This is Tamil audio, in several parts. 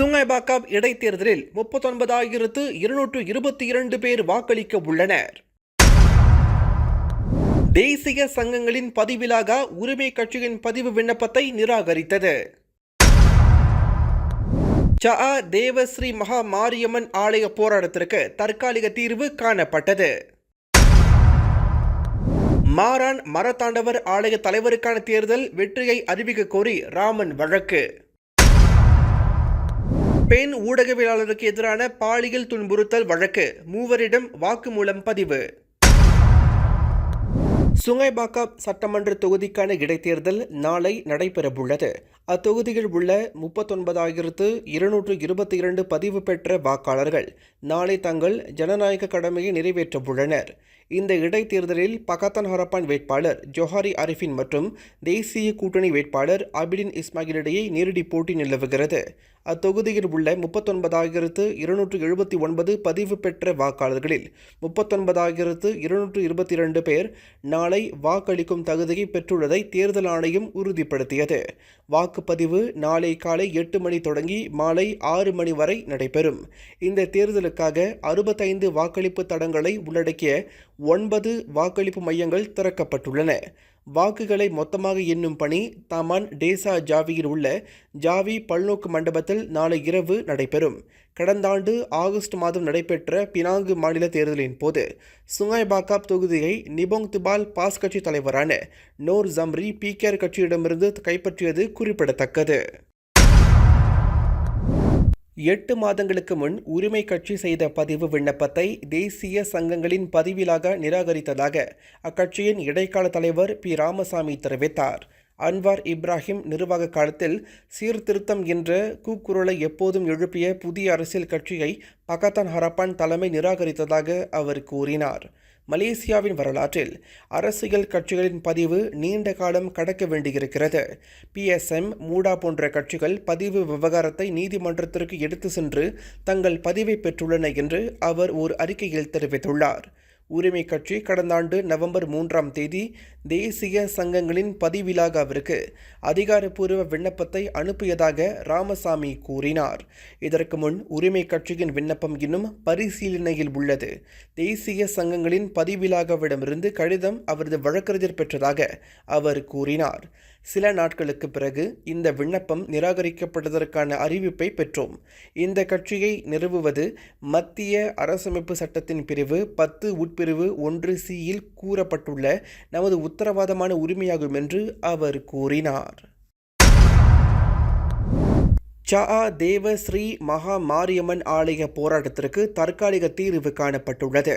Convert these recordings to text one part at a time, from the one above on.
சுங்கைபாக்காப் இடைத்தேர்தலில் முப்பத்தொன்பதாயிரத்து இருநூற்று இருபத்தி இரண்டு பேர் வாக்களிக்க உள்ளனர். தேசிய சங்கங்களின் பதிவிலாக உரிமை கட்சியின் பதிவு விண்ணப்பத்தை நிராகரித்தது. ச. ஆ தேவஸ்ரீ மகா மாரியம்மன் ஆலய போராட்டத்திற்கு தற்காலிக தீர்வு காணப்பட்டது. மாறான் மரத்தாண்டவர் ஆலய தலைவருக்கான தேர்தல் வெற்றியை அறிவிக்க கோரி ராமன் வழக்கு. பெண் ஊடகவியலாளருக்கு எதிரான பாலியல் துன்புறுத்தல் வழக்கு. மூவரிடம் வாக்குமூலம் பதிவு. சுங்கைபாக்கம் சட்டமன்ற தொகுதிக்கான இடைத்தேர்தல் நாளை நடைபெறவுள்ளது. அத்தொகுதியில் உள்ள முப்பத்தொன்பதாயிரத்து இருநூற்று இருபத்தி இரண்டு பதிவு பெற்ற வாக்காளர்கள் நாளை தங்கள் ஜனநாயக கடமையை நிறைவேற்றவுள்ளனர். இந்த இடைத்தேர்தலில் பகத்தான் ஹரப்பான் வேட்பாளர் ஜொஹாரி அரிஃபின் மற்றும் தேசிய கூட்டணி வேட்பாளர் அபிடின் இஸ்மாயிலிடையே நேரடி போட்டி நிலவுகிறது. அத்தொகுதியில் உள்ள முப்பத்தொன்பதாயிரத்து இருநூற்று எழுபத்தி ஒன்பது பதிவு பெற்ற வாக்காளர்களில் முப்பத்தொன்பதாயிரத்து இருநூற்று இருபத்தி இரண்டு பேர் நாளை வாக்களிக்கும் தகுதியை பெற்றுள்ளதை தேர்தல் ஆணையம் உறுதிப்படுத்தியது. வாக்குப்பதிவு நாளை காலை எட்டு மணி தொடங்கி மாலை ஆறு மணி வரை நடைபெறும். இந்த தேர்தலுக்காக அறுபத்தைந்து வாக்களிப்பு தடங்களை உள்ளடக்கிய ஒன்பது வாக்களிப்பு மையங்கள் திறக்கப்பட்டுள்ளன. வாக்குகளை மொத்தமாக எண்ணும் பணி தாமான் டேசா ஜாவியில் உள்ள ஜாவி பல்நோக்கு மண்டபத்தில் நாளை இரவு நடைபெறும். கடந்த ஆண்டு ஆகஸ்ட் மாதம் நடைபெற்ற பினாங்கு மாநில தேர்தலின் போது சுங்காய் பாக்காப் தொகுதியை நிபோங் திபால் பாஸ் கட்சி தலைவரான நோர் ஜம்ரி பிகேஆர் கட்சியிடமிருந்து கைப்பற்றியது குறிப்பிடத்தக்கது. எட்டு மாதங்களுக்கு முன் உரிமை கட்சி செய்த பதிவு விண்ணப்பத்தை தேசிய சங்கங்களின் பதிவிலாக நிராகரித்ததாக அக்கட்சியின் இடைக்கால தலைவர் பி. ராமசாமி தெரிவித்தார். அன்வார் இப்ராஹிம் நிர்வாக காலத்தில் சீர்திருத்தம் என்ற கூக்குரலை எப்போதும் எழுப்பிய புதிய அரசியல் கட்சியை பகத்தான் ஹரப்பான் தலைமை நிராகரித்ததாக அவர் கூறினார். மலேசியாவின் வரலாற்றில் அரசியல் கட்சிகளின் பதிவு நீண்ட காலம் கடக்க வேண்டியிருக்கிறது. பிஎஸ்எம் மூடா போன்ற கட்சிகள் பதிவு விவகாரத்தை நீதிமன்றத்திற்கு எடுத்து சென்று தங்கள் பதிவை பெற்றுள்ளன என்று அவர் ஒரு அறிக்கையில் தெரிவித்துள்ளார். உரிமை கட்சி கடந்த ஆண்டு நவம்பர் மூன்றாம் தேதி தேசிய சங்கங்களின் பதிவிலாகாவிற்கு அதிகாரப்பூர்வ விண்ணப்பத்தை அனுப்பியதாக ராமசாமி கூறினார். இதற்கு முன் உரிமை கட்சியின் விண்ணப்பம் இன்னும் பரிசீலனையில் உள்ளது. தேசிய சங்கங்களின் பதிவிலாகவிடமிருந்து கடிதம் அவரது வழக்கறிஞர் பெற்றதாக அவர் கூறினார். சில நாட்களுக்கு பிறகு இந்த விண்ணப்பம் நிராகரிக்கப்படுவதற்கான அறிவிப்பை பெற்றோம். இந்த கட்சியை நிறுவுவது மத்திய அரசமைப்பு சட்டத்தின் பிரிவு பத்து உட்பிரிவு ஒன்று சியில் கூறப்பட்டுள்ள நமது உத்தரவாதமான உரிமையாகும் என்று அவர் கூறினார். சா தேவ ஸ்ரீ மகா மாரியம்மன் ஆலய போராட்டத்திற்கு தற்காலிக தீர்வு காணப்பட்டுள்ளது.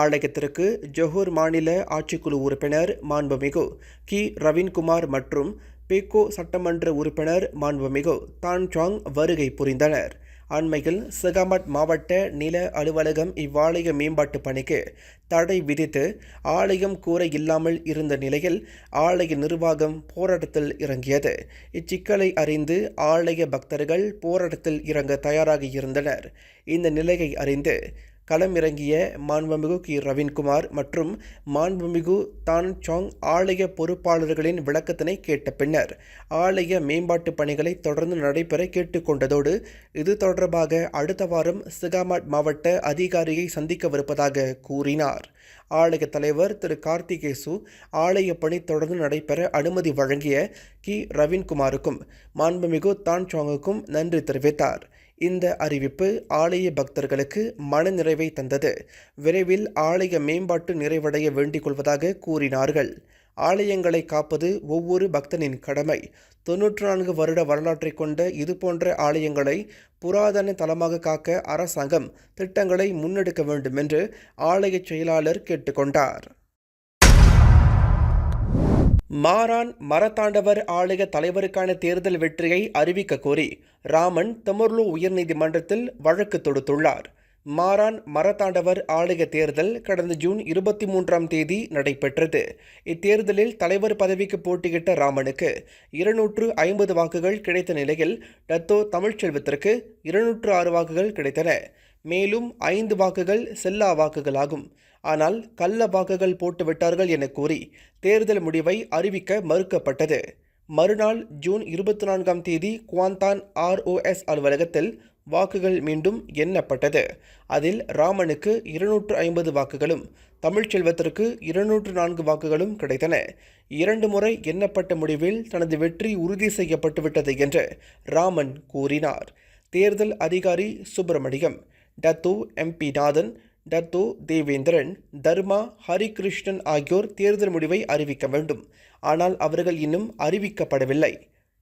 ஆலயத்திற்கு ஜொஹூர் மாநில ஆட்சிக்குழு உறுப்பினர் மாண்புமிகு கி. ரவீன்குமார் மற்றும் பேக்கோ சட்டமன்ற உறுப்பினர் மாண்புமிகு தான் சாங் வருகை புரிந்தனர். அண்மையில் சிகாமட் மாவட்ட நில அலுவலகம் இவ்வாலய மேம்பாட்டு பணிக்கு தடை விதித்து ஆலயம் கூற இல்லாமல் இருந்த நிலையில் ஆலய நிர்வாகம் போராட்டத்தில் இறங்கியது. இச்சிக்கலை அறிந்து ஆலய பக்தர்கள் போராட்டத்தில் இறங்க தயாராக இருந்தனர். இந்த நிலையை அறிந்து களமிறங்கிய மாண்புமிகு கி. ரவீன்குமார் மற்றும் மாண்புமிகு தான் சாங் ஆலய பொறுப்பாளர்களின் விளக்கத்தினை கேட்ட பின்னர் ஆலய மேம்பாட்டு பணிகளை தொடர்ந்து நடைபெற கேட்டுக்கொண்டதோடு இது தொடர்பாக அடுத்த வாரம் சிகாமாட் மாவட்ட அதிகாரியை சந்திக்கவிருப்பதாக கூறினார். ஆலய தலைவர் திரு. கார்த்திகேசு ஆலய பணி தொடர்ந்து நடைபெற அனுமதி வழங்கிய கி. ரவீன்குமாருக்கும் மாண்புமிகு தான் சாங்குக்கும் நன்றி தெரிவித்தார். இந்த அறிவிப்பு ஆலய பக்தர்களுக்கு மனநிறைவை தந்தது. விரைவில் ஆலய மேம்பாட்டு நிறைவடைய வேண்டிக் கொள்வதாக கூறினார்கள். ஆலயங்களை காப்பது ஒவ்வொரு பக்தனின் கடமை. தொன்னூற்று நான்கு வருட வரலாற்றை கொண்ட இதுபோன்ற ஆலயங்களை புராதன தலமாக காக்க அரசாங்கம் திட்டங்களை முன்னெடுக்க வேண்டும் என்று ஆலய செயலாளர் கேட்டுக்கொண்டார் மாரான் மரத்தாண்டவர் ஆலய தலைவருக்கான தேர்தல் வெற்றியை அறிவிக்க கோரி ராமன் தெமர்லு உயர்நீதிமன்றத்தில் வழக்கு தொடுத்துள்ளார். மாரான் மரத்தாண்டவர் ஆலய தேர்தல் கடந்த ஜூன் இருபத்தி மூன்றாம் தேதி நடைபெற்றது. இத்தேர்தலில் தலைவர் பதவிக்கு போட்டியிட்ட ராமனுக்கு இருநூற்று ஐம்பது வாக்குகள் கிடைத்த நிலையில் டத்தோ தமிழ்ச்செல்வத்திற்கு இருநூற்று ஆறு வாக்குகள் கிடைத்தன. மேலும் ஐந்து வாக்குகள் செல்லா வாக்குகளாகும். ஆனால் கள்ள வாக்குகள் போட்டுவிட்டார்கள் என கூறி தேர்தல் முடிவை அறிவிக்க மறுக்கப்பட்டது. மறுநாள் ஜூன் இருபத்தி நான்காம் தேதி குவாந்தான் ஆர்ஓஎஸ் அலுவலகத்தில் வாக்குகள் மீண்டும் எண்ணப்பட்டது. அதில் ராமனுக்கு இருநூற்று ஐம்பது வாக்குகளும் தமிழ்ச்செல்வத்திற்கு இருநூற்று நான்கு வாக்குகளும் கிடைத்தன. இரண்டு முறை எண்ணப்பட்ட முடிவில் தனது வெற்றி உறுதி செய்யப்பட்டுவிட்டது என்று ராமன் கூறினார். தேர்தல் அதிகாரி Subramaniam Datuk MP Nathan Datuk Devendran Dharma Harikrishnan ஆகியோர் தேர்தல் முடிவை அறிவிக்க வேண்டும். ஆனால் அவர்கள் இன்னும் அறிவிக்கப்படவில்லை.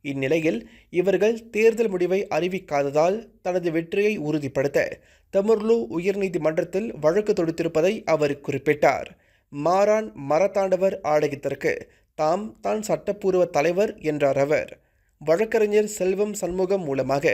இந்நிலையில் இவர்கள் தேர்தல் முடிவை அறிவிக்காததால் தனது வெற்றியை உறுதிப்படுத்த தமுர்லு உயர்நீதிமன்றத்தில் வழக்கு தொடுத்திருப்பதை அவர் குறிப்பிட்டார். மாரான் மரத்தாண்டவர் ஆலயத்திற்கு தாம் தான் சட்டப்பூர்வ தலைவர் என்றார் அவர். வழக்கறிஞர் செல்வம் சண்முகம் மூலமாக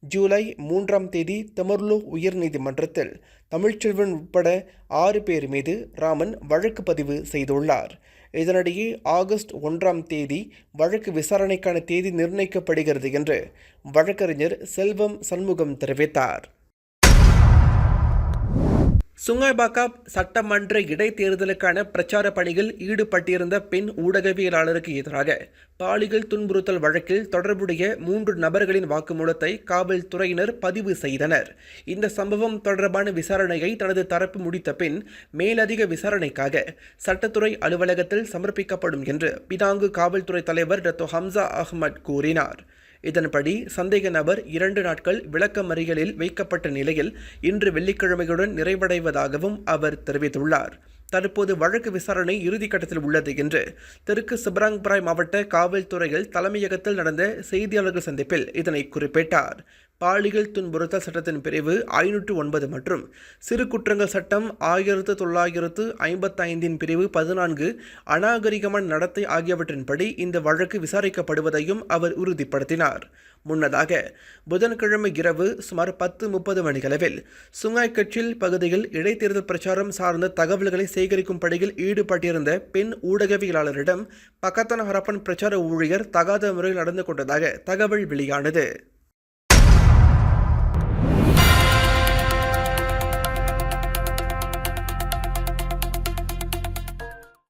ஜூலை மூன்றாம் தேதி தமர்லு உயர்நீதிமன்றத்தில் தமிழ்ச்செல்வன் உட்பட ஆறு பேர் மீது ராமன் வழக்கு பதிவு செய்துள்ளார். இதனிடையே ஆகஸ்ட் ஒன்றாம் தேதி வழக்கு விசாரணைக்கான தேதி நிர்ணயிக்கப்படுகிறது என்று வழக்கறிஞர் செல்வம் சண்முகம் தெரிவித்தார். சுங்காய்பாக்கா சட்டமன்ற இடைத்தேர்தலுக்கான பிரச்சார பணியில் ஈடுபட்டிருந்த பெண் ஊடகவியலாளருக்கு எதிராக பாலியல் துன்புறுத்தல் வழக்கில் தொடர்புடைய மூன்று நபர்களின் வாக்குமூலத்தை காவல்துறையினர் பதிவு செய்தனர். இந்த சம்பவம் தொடர்பான விசாரணையை தனது தரப்பு முடித்த பின் மேலதிக விசாரணைக்காக சட்டத்துறை அலுவலகத்தில் சமர்ப்பிக்கப்படும் என்று பிதாங்கு காவல்துறை தலைவர் டத்தோ ஹம்சா அஹ்மத் கூறினார். இதன்படி சந்தேக நபர் இரண்டு நாட்கள் விளக்கமறியலில் வைக்கப்பட்ட நிலையில் இன்று வெள்ளிக்கிழமையுடன் நிறைவடைவதாகவும் அவர் தெரிவித்துள்ளார். தற்போது வழக்கு விசாரணை இறுதிக்கட்டத்தில் உள்ளது என்று தெற்கு சிபராங்பராய் மாவட்ட காவல்துறையில் தலைமையகத்தில் நடந்த செய்தியாளர்கள் சந்திப்பில் இதனை குறிப்பிட்டார். பாலியல் துன்புறுத்தல் சட்டத்தின் பிரிவு ஐநூற்று ஒன்பது மற்றும் சிறு குற்றங்கள் சட்டம் ஆயிரத்து தொள்ளாயிரத்து ஐம்பத்தைந்தின் பிரிவு பதினான்கு அநாகரிகமான நடத்தை ஆகியவற்றின்படி இந்த வழக்கு விசாரிக்கப்படுவதையும் அவர் உறுதிப்படுத்தினார். முன்னதாக புதன்கிழமை இரவு சுமார் பத்து முப்பது மணிகளவில் சுங்காய்கட்சில் பகுதியில் இடைத்தேர்தல் பிரச்சாரம் சார்ந்த தகவல்களை சேகரிக்கும் பணியில் ஈடுபட்டிருந்த பெண் ஊடகவியலாளரிடம் பக்கத்தன ஹரப்பன் பிரச்சார ஊழியர் தகாத முறையில் நடந்து கொண்டதாக தகவல் வெளியானது.